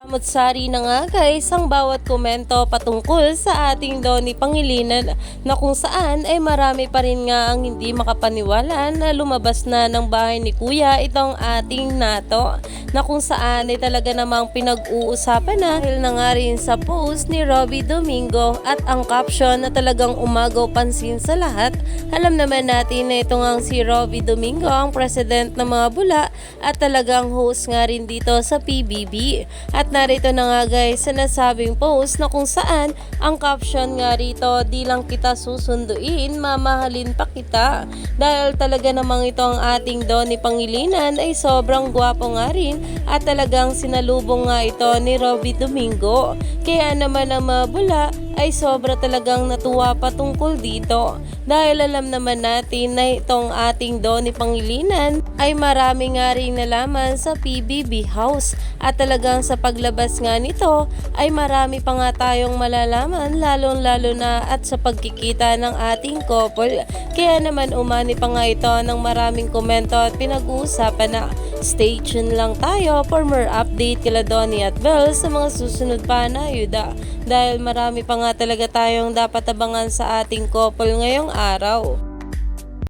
Sari na nga guys ang bawat komento patungkol sa ating Donnie Pangilinan na kung saan ay marami pa rin nga ang hindi makapaniwala na lumabas na ng bahay ni Kuya itong ating nato na kung saan ay talaga namang pinag-uusapan na dahil na nga rin sa post ni Robbie Domingo at ang caption na talagang umagaw pansin sa lahat. Alam naman natin na ito nga si Robbie Domingo ang president ng mga bula at talagang host nga rin dito sa PBB. At narito na nga guys sa nasabing post na kung saan ang caption nga rito di lang kita susunduin, mamahalin pa kita. Dahil talaga namang ito ang ating Donnie Pangilinan ay sobrang gwapo nga rin at talagang sinalubong nga ito ni Robbie Domingo. Kaya naman ang mga bula ay sobra talagang natuwa patungkol dito. Dahil alam naman natin na itong ating Donnie Pangilinan ay marami nga rin nalaman sa PBB House. At talagang sa paglabas nga nito ay marami pa nga tayong malalaman lalong lalo na at sa pagkikita ng ating couple. Kaya naman umani pa nga ito ng maraming komento at pinag-uusapan na Stay tuned lang tayo for more update kila Donnie at Belle sa mga susunod pa na ayuda. Dahil marami pa nga talaga tayong dapat abangan sa ating couple ngayong araw.